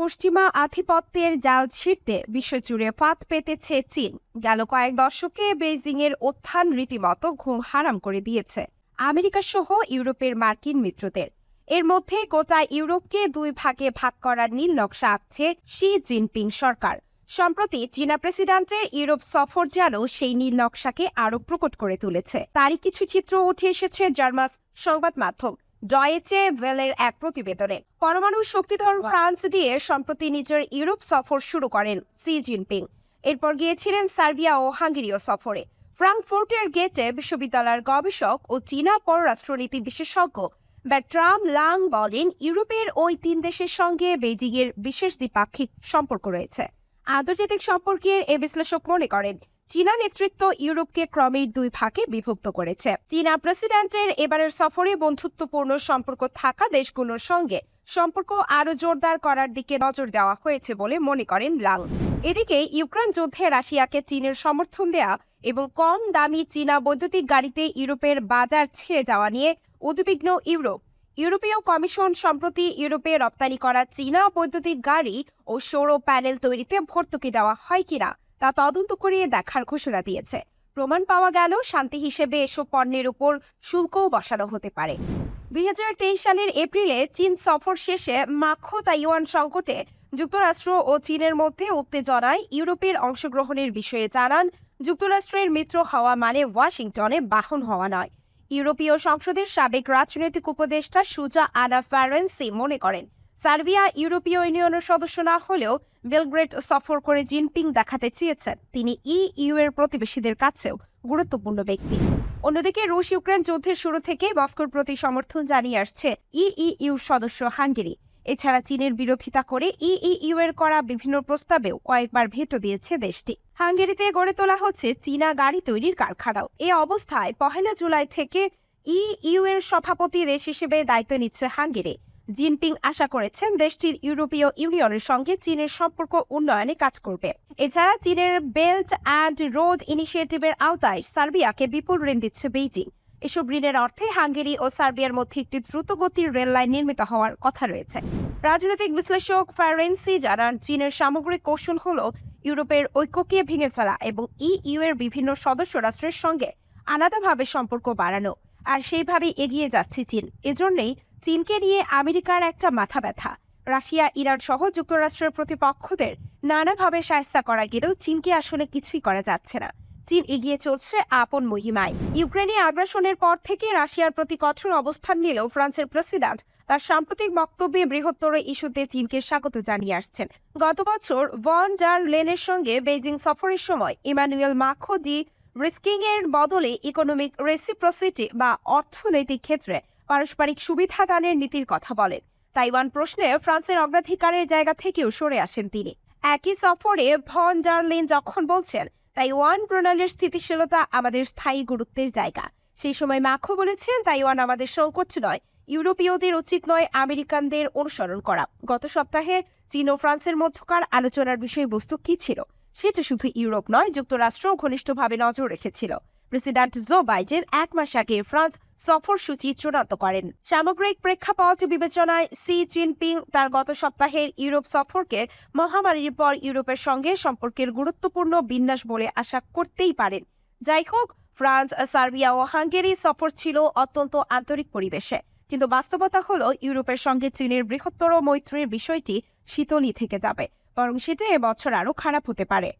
পশ্চিমা আধিপত্যের জাল ছিঁড়তে বিশ্বজুড়ে ফাঁদ পেতেছে চীন। গেল কয়েক দশকে বেইজিং এর উত্থান রীতিমতো ঘুম হারাম করে দিয়েছে। আমেরিকা সহ ইউরোপের মার্কিন মিত্রদের। এর মধ্যে গোটা ইউরোপকে দুই ভাগে ভাগ করার নীল নকশা আঁকছে শি জিনপিং সরকার। সম্প্রতি চীনা প্রেসিডেন্টের ইউরোপ সফর যেন সেই নীল নকশাকে আরও প্রকট করে তুলেছে। তারই কিছু চিত্র উঠে এসেছে জার্মাস সংবাদ মাধ্যম। ডয়েচে ভেলের এক প্রতিবেদনে পরমাণু শক্তিধর ফ্রান্স দিয়ে সম্প্রতি নিজের ইউরোপ সফর শুরু করেন সি জিনপিং। এরপর গিয়েছিলেন সার্বিয়া ও হাঙ্গেরীয় সফরে। ফ্রাঙ্কফুর্টের গেটে বিশ্ববিদ্যালয়ের গবেষক ও চীনা পররাষ্ট্রনীতি বিশেষজ্ঞ ব্যাট্রাম লাং বলেন ইউরোপের ওই তিন দেশের সঙ্গে বেজিংয়ের বিশেষ দ্বিপাক্ষিক সম্পর্ক রয়েছে। আন্তর্জাতিক সম্পর্কের এ বিশ্লেষক মনে করেন চীনা নেতৃত্ব ইউরোপকে ক্রমেই দুই ভাগে বিভক্ত করেছে। চীনা প্রেসিডেন্টের এবারের সফরে বন্ধুত্বপূর্ণ সম্পর্ক থাকা দেশগুলোর সঙ্গে সম্পর্ক আরও জোরদার করার দিকে নজর দেওয়া হয়েছে বলে মনে করেন লাং। এদিকে ইউক্রেন যুদ্ধে রাশিয়াকে চীনের সমর্থন দেয়া এবং কম দামি চীনা বৈদ্যুতিক গাড়িতে ইউরোপের বাজার ছেড়ে যাওয়া নিয়ে উদ্বিগ্ন ইউরোপ। ইউরোপীয় কমিশন সম্প্রতি ইউরোপে রপ্তানি করা চীনা বৈদ্যুতিক গাড়ি ও সৌর প্যানেল তৈরিতে ভর্তুকি দেওয়া হয় কিনা তা তদন্ত করিয়ে দেখার ঘোষণা দিয়েছে। প্রমাণ পাওয়া গেল, শান্তি হিসেবে এসব পণ্যের উপর শুল্কও বসানো হতে পারে। দুই হাজার তেইশ সালের এপ্রিলে চীন সফর শেষে মাখো তাইওয়ান সংকটে যুক্তরাষ্ট্র ও চীনের মধ্যে উত্তেজনায় ইউরোপের অংশগ্রহণের বিষয়ে জানান, যুক্তরাষ্ট্রের মিত্র হওয়া মানে ওয়াশিংটনে বাহন হওয়া নয়। ইউরোপীয় সংসদের সাবেক রাজনৈতিক উপদেষ্টা সুজা আনা ফ্যারেন্সি মনে করেন সার্বিয়া ইউরোপীয় ইউনিয়নের সদস্য না হলেও বেলগ্রেড সফর করে জিনপিং দেখাতে চেয়েছেন। তিনি ইইউ এর প্রতিবেশীদের কাছেও গুরুত্বপূর্ণ ব্যক্তি। অন্যদিকে রুশ ইউক্রেন যুদ্ধের শুরু থেকে মস্কোর প্রতি সমর্থন জানিয়ে আসছে ইইউ সদস্য হাঙ্গেরি। এছাড়া চীনের বিরোধিতা করে ইইউ এর করা বিভিন্ন প্রস্তাবেও কয়েকবার ভেটো দিয়েছে দেশটি। হাঙ্গেরিতে গড়ে তোলা হচ্ছে চীনা গাড়ি তৈরির কারখানাও। এ অবস্থায় পহেলা জুলাই থেকে ইইউ এর সভাপতি দেশ হিসেবে দায়িত্ব নিচ্ছে হাঙ্গেরি। জিনপিং আশা করেছেন দেশটির ইউরোপীয় ইউনিয়নের সঙ্গে চীনের সম্পর্ক উন্নয়নে কাজ করবে। এছাড়া চীনের বেল্ট অ্যান্ড রোড ইনিশিয়েটিভের আওতায় সার্বিয়াকে বিপুল ঋণ দিচ্ছে বেইজিং। এসব ঋণের অর্থে হাঙ্গেরি ও সার্বিয়ার মধ্যে একটি দ্রুতগতির রেল লাইন নির্মিত হওয়ার কথা রয়েছে। রাজনৈতিক বিশ্লেষক ফ্যারেন্সি জানান, চীনের সামগ্রিক কৌশল হল ইউরোপের ঐক্যকে ভেঙে ফেলা এবং ইইউ এর বিভিন্ন সদস্য রাষ্ট্রের সঙ্গে আলাদাভাবে সম্পর্ক বাড়ানো। আর সেইভাবে এগিয়ে যাচ্ছে চীন। এজন্যই চীনকে নিয়ে আমেরিকার একটা মাথা ব্যথা। রাশিয়া, ইরান সহ যুক্তরাষ্ট্রের প্রতিপক্ষদের নানাভাবে সাহস্তা করা গেলেও চীনকে আসলে কিছুই করা যাচ্ছে না। চীন এগিয়ে চলছে আপন মহিমায়। ইউক্রেনে আগ্রাসনের পর থেকে রাশিয়ার প্রতি কঠোর অবস্থান নিলেও ফ্রান্সের প্রেসিডেন্ট তার সাম্প্রতিক বক্তব্যে বৃহত্তর ইস্যুতে চীনকে স্বাগত জানিয়ে আসছেন। গত বছর ভন ডার লেনের সঙ্গে বেইজিং সফরের সময় ইমানুয়েল মাখো ডি রিস্কিং এর বদলে ইকোনমিক রেসিপ্রসিটি বা অর্থনৈতিক ক্ষেত্রে পারস্পরিক সুবিধা দানের নীতির কথা বলেন। তাইওয়ান প্রশ্নে ফ্রান্সের অগ্রাধিকারের জায়গা থেকেও সরে আসেন তিনি। একই সফরে ভন ডারলিন যখন বলছেন, তাইওয়ান প্রণালীর স্থিতিশীলতা আমাদের স্থায়ী গুরুত্বের জায়গা। সেই সময় মাখো বলেছেন, তাইওয়ান আমাদের সংকট নয়, ইউরোপীয়দের উচিত নয় আমেরিকানদের অনুসরণ করা। গত সপ্তাহে চীন ও ফ্রান্সের মধ্যকার আলোচনার বিষয়বস্তু কি ছিল? সেটা শুধু ইউরোপ নয়, যুক্তরাষ্ট্রও ঘনিষ্ঠভাবে নজর রেখেছিল। প্রেসিডেন্ট জো বাইডেন এক মাস আগে ফ্রান্স সফরসূচি চূড়ান্ত করেন। সামগ্রিক প্রেক্ষাপট বিবেচনায় সি জিনপিং তার গত সপ্তাহের ইউরোপ সফরকে মহামারীর পর ইউরোপের সঙ্গে সম্পর্কের গুরুত্বপূর্ণ বিন্যাস বলে আশা করতেই পারেন। যাই হোক, ফ্রান্স, সার্বিয়া ও হাঙ্গেরি সফর ছিল অত্যন্ত আন্তরিক পরিবেশে। কিন্তু বাস্তবতা হলো, ইউরোপের সঙ্গে চীনের বৃহত্তর মৈত্রীর বিষয়টি শীতলই থেকে যাবে, বরং সেটা এবছর আরও খারাপ হতে পারে।